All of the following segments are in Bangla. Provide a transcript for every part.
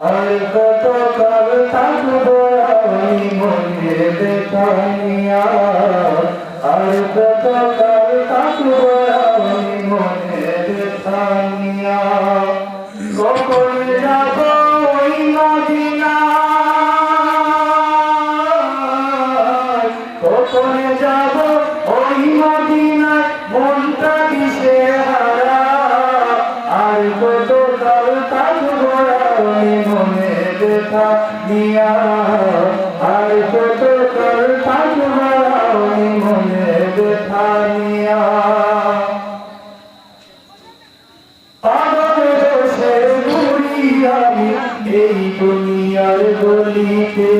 আর কত কাল থাকব, আমি মনে দেখানিয়া আর। কত কাল থাকব, আমি মনে দেখানিয়া কখন যাব ওই মদিনা? মনটা কিসে হারা আর কত কাল দেখা নিয়া আর কত মনে দেখা নিয়া। এই দুনিয়ার গলিতে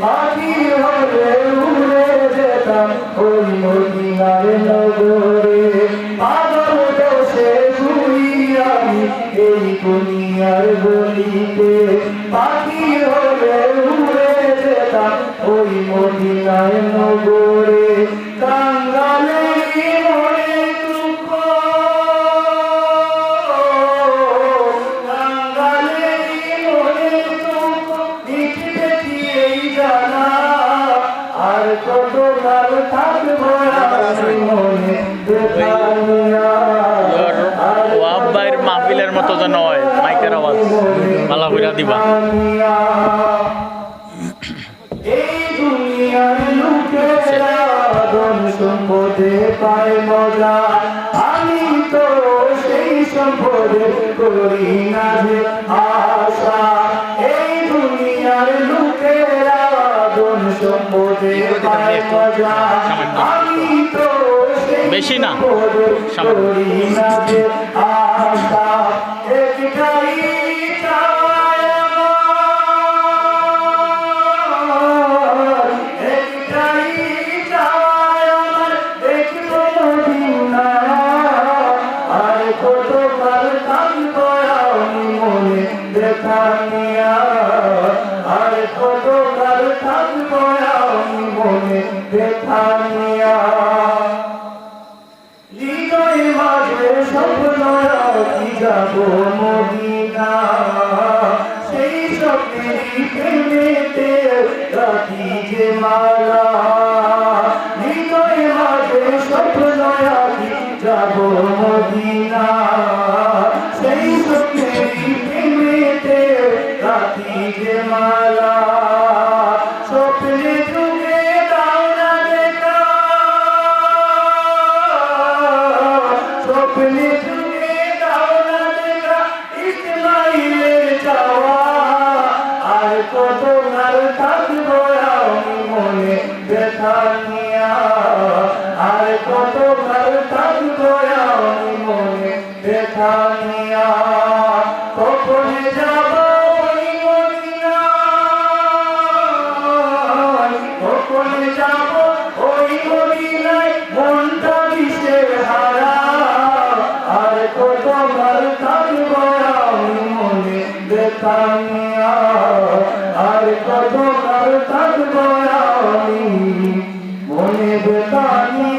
পাখি হলে উড়ে যেতাম নগরে পাগল বসে ঘুরি আমি এই দুনিয়ার গলিতে পাখি হলে উড়ে যেতাম ওই মদিনার নগরে কাঙ্গালে মনে মাহফিলের মতো যেন হয়। দিবা। এই দুনিয়ার লোকেরা ধন মজা। আমি তো সেই সম্পদে করি না যে আশা। এই দুনিয়ার লোকেরা ধন সম্পদে পায় মজা। আমি তো সেই বেশি না। সম্পদে করি না যে আশা। একটাই দেখা নিয়া আর কত কাল থাকব আমি মনে দেখা নিয়া। হৃদয় মাঝে স্বপ্ন কি যাব মদিনা? সেই স্বপ্নের প্রেমেতে রাখি যে মালা। হৃদয় মাঝে স্বপ্ন কি মদিনা? যুগে দাও না দেখা ইসমাইলের চাওয়া আর কত নাল থাকব আমি মনে ব্যথা নিয়া আর কত নাল থাকব আমি মনে ব্যথা নিয়া আর কত বার থাকব আমি? মনে দেখা নিয়া